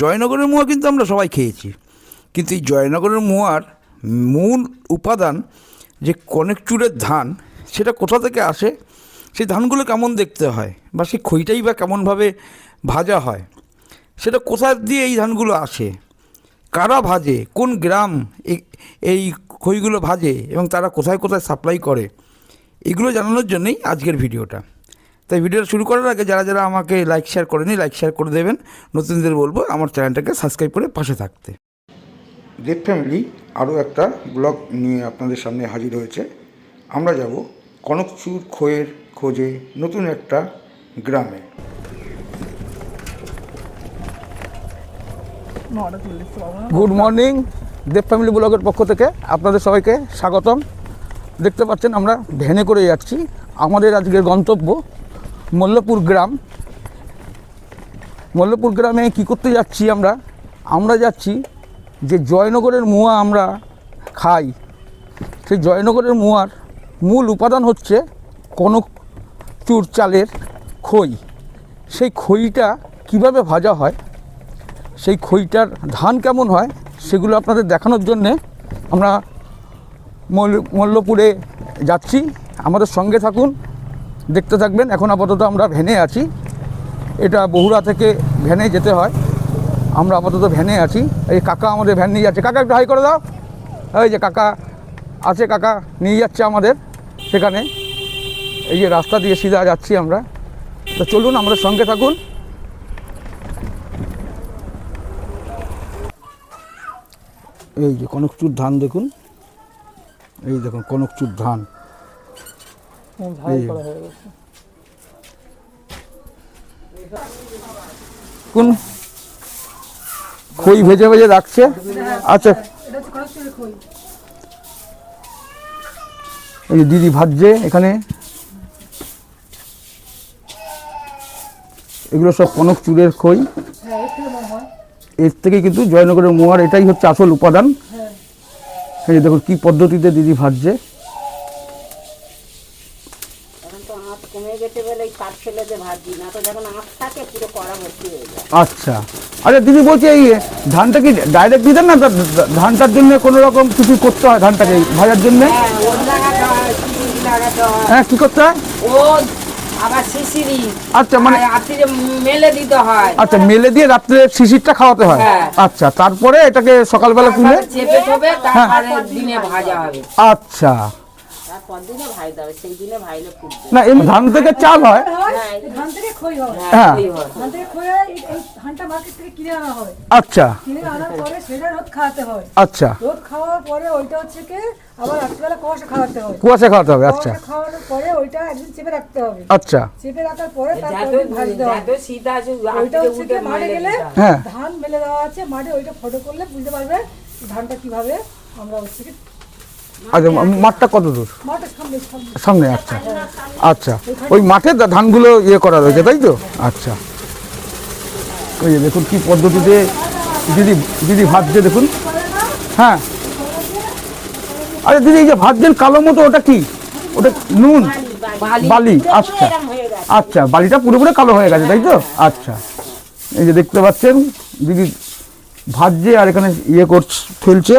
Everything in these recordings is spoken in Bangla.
জয়নগরের মোয়া কিন্তু আমরা সবাই খেয়েছি। কিন্তু এই জয়নগরের মোয়ার মূল উপাদান যে কনেকচুরের ধান, সেটা কোথা থেকে আসে? সেই ধানগুলো কেমন দেখতে হয়? বা সেই খইটাই বা কেমনভাবে ভাজা হয়? সেটা কোথা দিয়ে এই ধানগুলো আসে? কারা ভাজে? কোন গ্রাম এই খইগুলো ভাজে? এবং তারা কোথায় কোথায় সাপ্লাই করে? এগুলো জানানোর জন্যই আজকের ভিডিওটা। তাই ভিডিওটা শুরু করার আগে যারা যারা আমাকে লাইক শেয়ার করেনি লাইক শেয়ার করে দেবেন। নতুনদের বলব আমার চ্যানেলটাকে সাবস্ক্রাইব করে পাশে থাকতে। দেব ফ্যামিলি আরও একটা ব্লগ নিয়ে আপনাদের সামনে হাজির হয়েছে। আমরা যাব কনকচুর খোয়ের খোঁজে নতুন একটা গ্রামে। গুড মর্নিং দেব ফ্যামিলি ব্লগের পক্ষ থেকে আপনাদের সবাইকে স্বাগতম। দেখতে পাচ্ছেন আমরা ভ্যানে করে যাচ্ছি। আমাদের আজকের গন্তব্য মল্লপুর গ্রাম। মল্লপুর গ্রামে কি করতে যাচ্ছি আমরা? আমরা যাচ্ছি যে জয়নগরের মোয়া আমরা খাই। সেই জয়নগরের মোয়ার মূল উপাদান হচ্ছে চুর চালের খই। সেই খইটা কীভাবে ভাজা হয়? সেই খইটার ধান কেমন হয়? সেগুলো আপনাদের দেখানোর জন্যে আমরা মল্ল- মল্লপুরে যাচ্ছি। আমাদের সঙ্গে থাকুন। দেখতে থাকবেন। এখন আপাতত আমরা ভ্যানে আছি। এটা বহুরা থেকে ভ্যানে যেতে হয়। আমরা আপাতত ভ্যানে আছি। এই কাকা আমাদের ভ্যান নিয়ে যাচ্ছে। কাকা একটু হাই করে দাও। এই যে কাকা আছে কাকা, নিয়ে যাচ্ছে আমাদের সেখানে। এই যে রাস্তা দিয়ে সিধা যাচ্ছি আমরা। তো চলুন আমাদের সঙ্গে থাকুন। এই যে কনকচুর ধান দেখুন। এই দেখুন কনকচুর ধান। এই। কোন? খই ভেজে ভেজে রাখছে? আচ্ছা। এই যে দিদি ভাজছে এখানে। এগুলো সব কনক চুরের খই। এর থেকে কিন্তু জয়নগরের মোয়ার এটাই হচ্ছে আসল উপাদান। এই যে দেখুন কী পদ্ধতিতে দিদি ভাজছে। এই কাঠ ফেলে দিয়ে ভাজি না তো যখন আঁচ থাকে পুরো কড়া ভর্তি হয়ে যায়। আচ্ছা। আচ্ছা দিদি বলছি এই ধানটা কি ডাইরেক্ট দিতেন না? ধানটার জন্য কোনো রকম কিছু করতে হয় ধানটাকে ভাজার জন্য? হ্যাঁ হয় হয় হ্যাঁ কী করতে হয়? আবার শিশিরি। আচ্ছা মানে রাত্রিরে মেলে দিতে হয়। আচ্ছা মেলে দিয়ে রাত্রে শিশিরটা খাওয়াতে হয়? হ্যাঁ। আচ্ছা তারপরে এটাকে সকালবেলা তুলে তারপরে চেপে তারপরে দিনে ভাজা হবে। আচ্ছা। সেই দিনে ভাইলে ফুটবে না ধান থেকে চাল হয়? হ্যাঁ ধান থেকে খই হয়। হ্যাঁ। ধান থেকে খই হয় এই এই ধানটা মার্কেট থেকে কিনে আনা হয়। আচ্ছা। কিনে আনার পরে সেটা রোদ খাওয়াতে হয়। আচ্ছা। রোদ খাওয়ার পরে ওইটা হচ্ছে কি আবার রাত্রিবেলা কুয়াশা খাওয়াতে হয়। কুয়াশা খাওয়াতে হবে আচ্ছা। খাওয়ানোর পরে ওইটা একদিন চেপে রাখতে হবে। আচ্ছা। চেপে রাখার পরে তারপর ভাজতে হবে যাতে শীত আছে ওইটা হচ্ছে কি মাঠে মেলে গেলে দিতে হয়। ধান মেলে দেওয়া আছে মাঠে ওইটা ফটো করলে বুঝতে পারবে ধানটা কীভাবে আমরা হচ্ছে আচ্ছা মাঠটা কত দূর? সামনে আচ্ছা। আচ্ছা। ওই মাঠে ধানগুলো ইয়ে করা রয়েছে তাই তো? আচ্ছা। ওই দেখুন কি পদ্ধতিতে দিদি দিদি ভাজছে দেখুন। হ্যাঁ। আরে দিদি এই যে ভাজছেন কালো মতো ওটা কি? ওটা নুন? বালি। আচ্ছা। আচ্ছা বালিটা পুরোপুরি কালো হয়ে গেছে তাই তো? আচ্ছা। এই যে দেখতে পাচ্ছেন দিদি ভাজছে আর এখানে ইয়ে করছে ফেলছে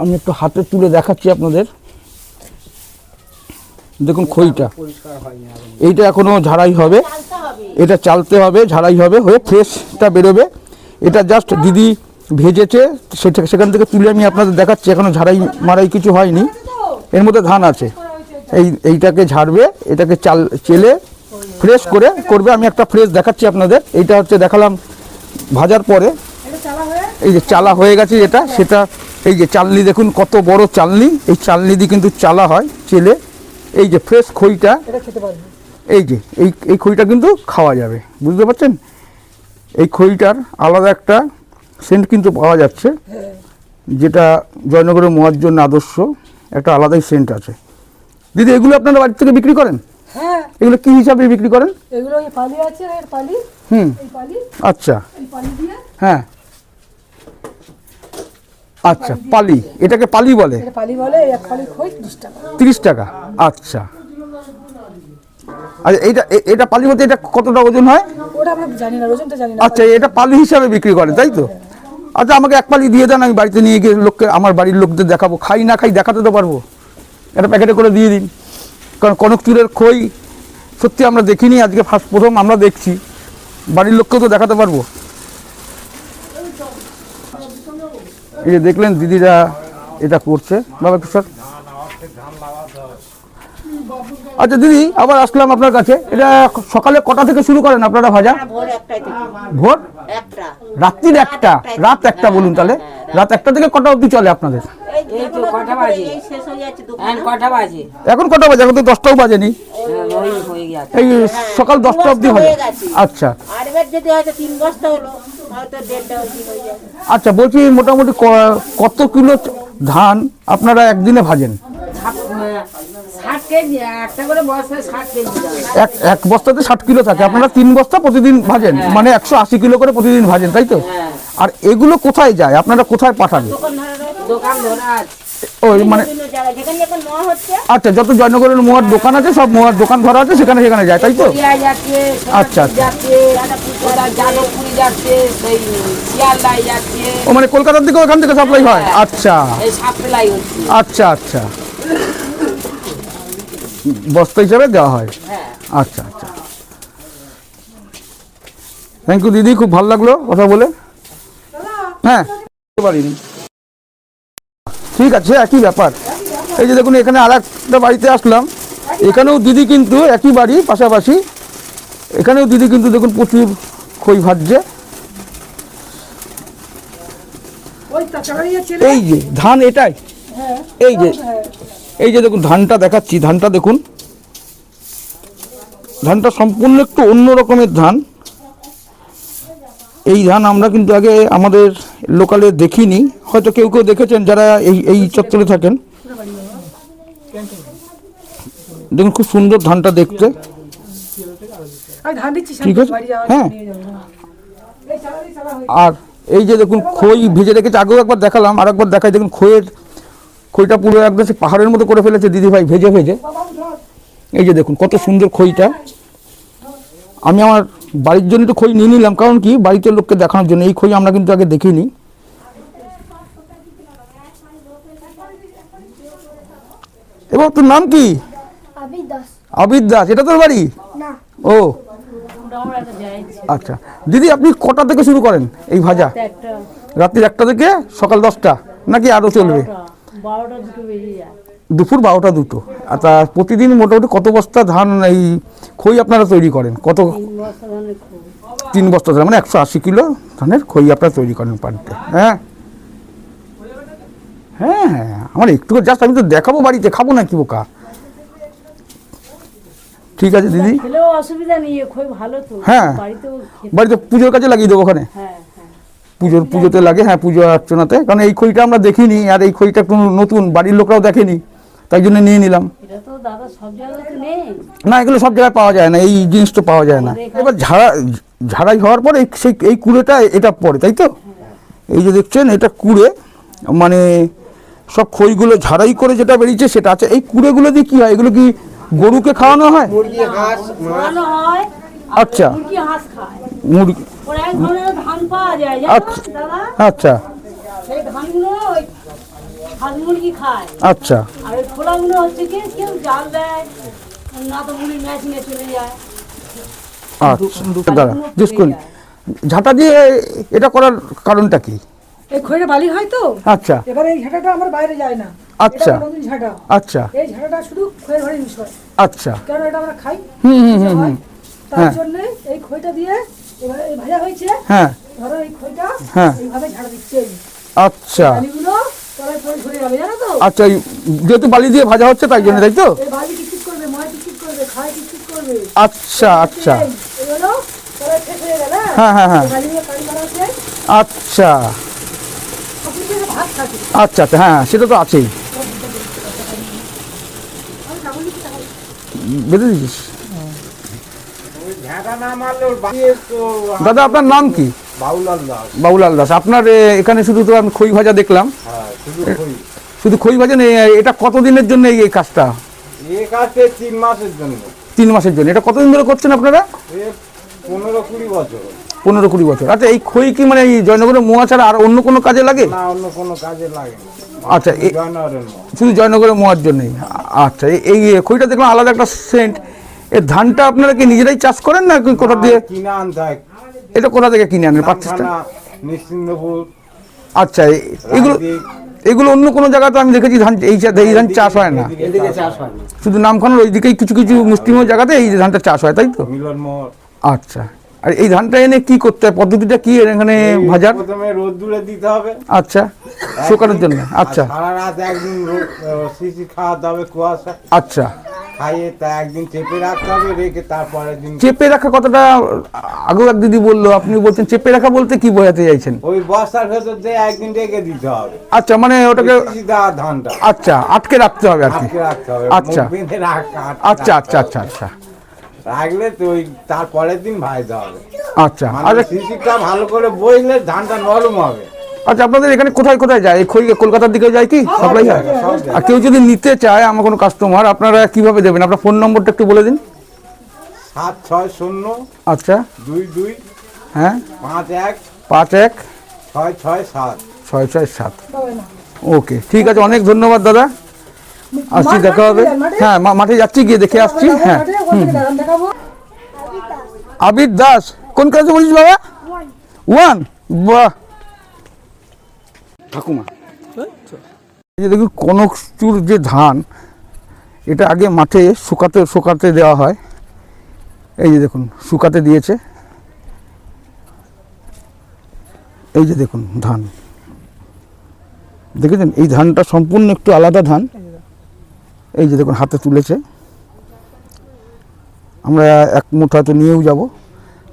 আমি একটু হাতে তুলে দেখাচ্ছি আপনাদের। দেখুন খইটা। এইটা এখনও ঝাড়াই হবে। এটা চালতে হবে ঝাড়াই হবে হয়ে ফ্রেশটা বেরোবে। এটা জাস্ট দিদি ভেজেছে সেটা সেখান থেকে তুলে আমি আপনাদের দেখাচ্ছি এখনও ঝাড়াই মারাই কিছু হয়নি। এর মধ্যে ধান আছে। এই এইটাকে ঝাড়বে এটাকে চাল চেলে ফ্রেশ করে করবে। আমি একটা ফ্রেশ দেখাচ্ছি আপনাদের। এইটা হচ্ছে দেখালাম ভাজার পরে। এই যে চালা হয়ে গেছে যেটা সেটা এই যে চালনি দেখুন কত বড় চালনি। এই চালনি দিয়ে কিন্তু চালা হয় চেলে। এই যে ফ্রেশ খইটা এই যে এই এই খইটা কিন্তু খাওয়া যাবে। বুঝতে পারছেন? এই খইটার আলাদা একটা সেন্ট কিন্তু পাওয়া যাচ্ছে যেটা জয়নগরের মোয়ার জন্য আদর্শ একটা আলাদাই সেন্ট আছে। দিদি এগুলো আপনারা বাড়ি থেকে বিক্রি করেন? হ্যাঁ। এগুলো কি হিসাবে বিক্রি করেন? এগুলো এই পালি আছে এর পালি। হুম। এই পালি। আচ্ছা। এই পালি দিয়ে হ্যাঁ। আচ্ছা পালি। এটাকে পালি বলে? তিরিশ টাকা। আচ্ছা। আচ্ছা এটা পালি হতে এটা কতটা ওজন হয়? আচ্ছা এটা পালি হিসাবে বিক্রি করে তাই তো? আচ্ছা আমাকে এক পালি দিয়ে দেন আমি বাড়িতে নিয়ে গিয়ে লোককে আমার বাড়ির লোকদের দেখাবো। খাই না খাই দেখাতে তো পারব। একটা প্যাকেটে করে দিয়ে দিন। কারণ কনক চুরের খই সত্যি আমরা দেখিনি আজকে ফার্স্ট প্রথম আমরা দেখছি। বাড়ির লোককেও তো দেখাতে পারব। এই যে দেখলেন দিদিরা এটা করছে। বাবা একটু আচ্ছা দিদি আবার আসলাম আপনার কাছে। এটা সকালে কটা থেকে শুরু করেন আপনারা ভাজা? ভোর থেকে। ভোর? রাত্রির একটা। রাত একটা বলুন তাহলে। রাত একটা থেকে কটা অবধি চলে আপনাদের? এই এই তো এগুলো কটা দুপুরে বাজে? এই শেষ হয়ে যাচ্ছে দুপুরে। এখন কটা বাজে? এখন তো দশটাও বাজেনি। হ্যাঁ, হয়ে এই সকাল দশটা অবধি আচ্ছা। হয়ে যাবে। আচ্ছা বলছি মোটামুটি ক- কত কিলো ধান আপনারা একদিনে ভাজেন? এক এক বস্তাতে ষাট কিলো থাকে। আপনারা তিন বস্তা প্রতিদিন ভাজেন। মানে একশো আশি কিলো করে প্রতিদিন ভাজেন তাই তো? হ্যাঁ। আর এগুলো কোথায় যায়? আপনারা কোথায় পাঠান? ওই মানে আচ্ছা যত জয়নগরের মোয়ার দোকান আছে সব মোয়ার দোকান ধরা আছে সেখানে সেখানে যায় তাই তো? আচ্ছা, যাচ্ছে ও মানে কলকাতার দিকে ওখান থেকে সাপ্লাই হয়? আচ্ছা। এই সাপ্লাই হচ্ছে। আচ্ছা আচ্ছা। বস্তা হিসাবে দেওয়া হয়? হ্যাঁ। আচ্ছা আচ্ছা। থ্যাংক ইউ দিদি খুব ভালো লাগল কথা বলে। হ্যাঁ। পারিনি। ঠিক আছে একই ব্যাপার। এই যে দেখুন এখানে আর একটা বাড়িতে আসলাম। এখানেও দিদি কিন্তু একই বাড়ি পাশাপাশি। এখানেও দিদি কিন্তু দেখুন প্রচুর খই ভাজছে। এই যে ধান এটাই। হ্যাঁ এই যে হ্যাঁ। এই যে দেখুন ধানটা দেখাচ্ছি ধানটা দেখুন। ধানটা সম্পূর্ণ একটু অন্য রকমের ধান। এই ধান আমরা কিন্তু আগে আমাদের লোকালে দেখিনি হয়তো কেউ কেউ দেখেছেন যারা এই এই চত্বরে থাকেন। দেখুন খুব সুন্দর ধানটা দেখতে। আমি ধান দিচ্ছি ঠিক আছে। হ্যাঁ। আর এই যে দেখুন খই ভেজে রেখেছে আগেও একবার দেখালাম আর একবার দেখাই দেখুন খইয়ের খইটা পুরো একদম সে পাহাড়ের মতো করে ফেলেছে দিদিভাই ভেজে ভেজে। এই যে দেখুন কত সুন্দর খইটা। আমি আমার বাড়ির জন্য তো খই নিয়ে নিলাম। কারণ কি? বাড়িতে লোককে দেখানোর জন্য। এই খই আমরা কিন্তু আগে দেখিনি। এবার তোর নাম কি? আবির দাস। আবিদ দাস। এটা তোর বাড়ি? ও। আচ্ছা। দিদি আপনি কটা থেকে শুরু করেন এই ভাজা? একটা। রাত্রি একটা থেকে সকাল দশটা? নাকি আরও চলবে? বারোটা। দুটো বেরিয়ে যায়। দুপুর বারোটা দুটো। আর তা প্রতিদিন মোটামুটি কত বস্তা ধান এই খই আপনারা তৈরি করেন? কত তিন বস্তা ধান মানে একশো আশি কিলো ধানের খই আপনারা তৈরি করেন পানিতে হ্যাঁ? হ্যাঁ হ্যাঁ আমার একটু জাস্ট আমি তো দেখাবো বাড়িতে খাব না কি বোকা? ঠিক আছে দিদি? অসুবিধা নেই ভালো তো। হ্যাঁ। বাড়িতে পুজোর কাছে লাগিয়ে দেবো ওখানে? হ্যাঁ হ্যাঁ। পুজোর পুজোতে লাগে হ্যাঁ পুজো অর্চনাতে কারণ এই খইটা আমরা দেখিনি আর এই খইটা একটু নতুন বাড়ির লোকরাও দেখেনি। তাই জন্য নিয়ে নিলাম। এটা তো দাদা সব জায়গায় তো নেই। না এগুলো সব জায়গায় পাওয়া যায় না এই জিনিসটা পাওয়া যায় না। এবার ঝাড়া ঝাড়াই হওয়ার পরে এই- সেই এই কুড়েটা এটা পড়ে তাই তো? এই যে দেখছেন এটা কুড়ে মানে সব খইগুলো ঝাড়াই করে যেটা বেরিয়েছে সেটা আছে। এই কুড়েগুলো দিয়ে কি হয়? এগুলো কি গরুকে খাওয়ানো হয়? আচ্ছা। মুরগি হাঁস খায়। মুরগি ওর এক ধরনের ধান পাওয়া যায় জানো আচ্ছা। আচ্ছা সেই ধানগুলো ওই হাঁস মুরগি খায়। আচ্ছা। আর ওই খোলাগুলো হচ্ছে কি কেউ জাল দেয় না তো মুড়ি মেশিনে চলে যায়। আচ্ছা দেখুন ঝাঁটা দিয়ে এটা করার কারণটা কি? এই খৈরে বালি হয় তো? আচ্ছা। এবার এই ঝাঁটাটা আমার বাইরে যায় না। আচ্ছা। ঝাঁটা। আচ্ছা। এই ঝাঁটাটা শুধু খৈয়ের ঘরে ইউজ হয় আচ্ছা। কারণ এটা আমরা খাই। হুম হুম হুম। হুম। তার হ্যাঁ। জন্য এই খইটা দিয়ে এবার এই ভাজা হয়েছে। হ্যাঁ। ধরো এই হ্যাঁ। এইভাবে ঝাড়া দিচ্ছে আচ্ছা। আচ্ছা যেহেতু বালি দিয়ে ভাজা হচ্ছে তাই জন্য তাই তো? এই বালি কিচিট করবে ময় কিচিট করবে খায় কিচিট করবে। আচ্ছা আচ্ছা। হয়ে গেল হ্যাঁ? হ্যাঁ হ্যাঁ আচ্ছা। আচ্ছা আচ্ছা হ্যাঁ সেটা তো আছেই। বেঁধে দিচ্ছিস দাদা আপনার নাম কি? বাউলাল দাস। বাবুলাল দাস। আপনার এখানে শুধু তো আমি খই ভাজা দেখলাম। হ্যাঁ। শুধু খই। শুধু ভাজা নেই এটা কতদিনের জন্য এই এই কাজটা? এ কাজে তিন মাসের জন্য। তিন মাসের জন্য। এটা কতদিন ধরে করছেন আপনারা? পনেরো কুড়ি বছর। পনেরো কুড়ি বছর। আচ্ছা এই খই কি মানে এই জয়নগরের মোয়া ছাড়া আর অন্য কোনো কাজে লাগে? না অন্য কোনো কাজে লাগে আচ্ছা শুধু জয়নগরের মোয়ার জন্যই। আচ্ছা এই- এই খইটা দেখলাম আলাদা একটা সেন্ট। এর ধানটা আপনারা কি নিজেরাই চাষ করেন না কোথা দিয়ে? কিনে আনতে হয়। এটা কোথা থেকে কিনে আনেন? নামখানা নিশ্চিন্দপুর। আচ্ছা এগুলো এগুলো অন্য কোনো জায়গাতে আমি দেখেছি ধান এই এই ধান চাষ হয় না। হয় শুধু নামখানার ওইদিকেই কিছু কিছু মুসলিমের জায়গাতে এই ধানটা চাষ হয় তাই তো? আচ্ছা। আর এই ধানটা এনে কি করতে হয়? পদ্ধতিটা কি এর এখানে ভাজার প্রথমে রোদ্দুরে দিতে হবে। আচ্ছা শুকানোর জন্য। আচ্ছা। আর সারা রাত একদিন খাওয়াতে হবে কুয়াশা। আচ্ছা। খাইয়ে তা একদিন চেপে রাখতে হবে রেখে তারপরের দিন চেপে রাখা কতটা আগেও এক দিদি বলল আপনি বলছেন চেপে রাখা বলতে কি বোঝাতে চাইছেন? ওই বস্তার ভেতর দিয়ে একদিন রেখে দিতে হবে। আচ্ছা মানে ওটাকে দেওয়া ধানটা। আচ্ছা আটকে রাখতে হবে আর কি। আটকে রাখতে হবে আচ্ছা। আচ্ছা আচ্ছা আচ্ছা আচ্ছা। রাখলে তো ওই তারপরের দিন ভাজতে হবে। আচ্ছা মানে আচ্ছা শিশিটা ভালো করে বইলে ধানটা নরম হবে। আচ্ছা আপনাদের এখানে কোথায় কোথায় যায়? খই কলকাতার দিকে যায় কি? সাপ্লাই হয় আর কেউ যদি নিতে চায় আমার কোনো কাস্টমার আপনারা কীভাবে দেবেন? আপনার ফোন নম্বরটা একটু বলে দিন। সাত ছয় শূন্য আচ্ছা। দুই দুই হ্যাঁ। পাঁচ এক পাঁচ এক ছয় ছয় সাত। ছয় ছয় সাত। ওকে ঠিক আছে অনেক ধন্যবাদ দাদা। আসছি দেখা হবে? হ্যাঁ মা- মাঠে যাচ্ছি গিয়ে দেখে আসছি। হ্যাঁ। আবির দাস। কোন ক্লাসে বলিস বাবা? ওয়ান বাহ। ঠাকুমা। এই যে দেখুন কনকচুর যে ধান এটা আগে মাঠে শুকাতে শুকাতে দেওয়া হয়। এই যে দেখুন শুকাতে দিয়েছে। এই যে দেখুন ধান। দেখেছেন? এই ধানটা সম্পূর্ণ একটু আলাদা ধান। এই যে দেখুন হাতে তুলেছে। আমরা এক মুঠো হয়তো নিয়েও যাব।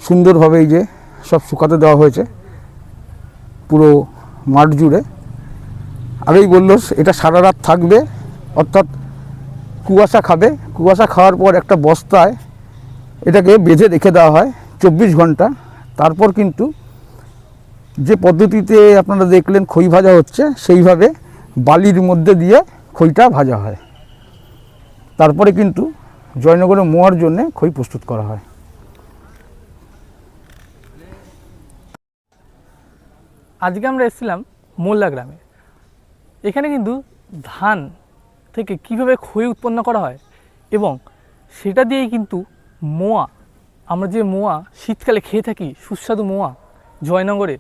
সুন্দরভাবে এই যে সব শুকাতে দেওয়া হয়েছে। পুরো মাঠ জুড়ে। আগেই বলল, এটা সারা রাত থাকবে, অর্থাৎ কুয়াশা খাবে। কুয়াশা খাওয়ার পর একটা বস্তায় এটাকে বেঁধে রেখে দেওয়া হয়, চব্বিশ ঘণ্টা। তারপর কিন্তু যে পদ্ধতিতে আপনারা দেখলেন খই ভাজা হচ্ছে, সেইভাবে বালির মধ্যে দিয়ে খইটা ভাজা হয়। তারপরে কিন্তু জয়নগরে মোয়ার জন্যে খই প্রস্তুত করা হয়। আজকে আমরা এসেছিলাম মোল্লা গ্রামে। এখানে কিন্তু ধান থেকে কীভাবে খই উৎপন্ন করা হয় এবং সেটা দিয়েই কিন্তু মোয়া, আমরা যে মোয়া শীতকালে খেয়ে থাকি, সুস্বাদু মোয়া জয়নগরে,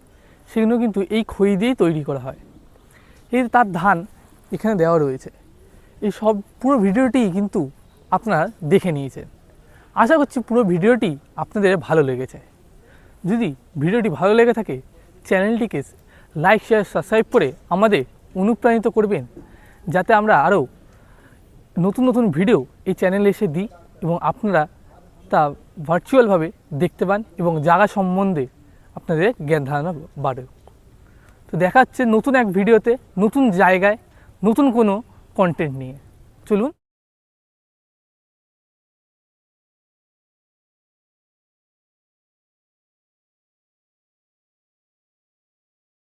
সেগুলো কিন্তু এই খই দিয়েই তৈরি করা হয়। এই তার ধান এখানে দেওয়া রয়েছে। এই সব পুরো ভিডিওটি কিন্তু আপনারা দেখে নিয়েছেন। আশা করছি পুরো ভিডিওটি আপনাদের ভালো লেগেছে। যদি ভিডিওটি ভালো লেগে থাকে চ্যানেলটিকে লাইক শেয়ার সাবস্ক্রাইব করে আমাদের অনুপ্রাণিত করবেন। যাতে আমরা আরও নতুন নতুন ভিডিও এই চ্যানেলে এসে দিই এবং আপনারা তা ভার্চুয়ালভাবে দেখতে পান এবং জায়গা সম্বন্ধে আপনাদের জ্ঞান ধারণা বাড়ে। তো দেখা হচ্ছে নতুন এক ভিডিওতে নতুন জায়গায়, নতুন কোনো কন্টেন্ট নিয়ে। চলুন।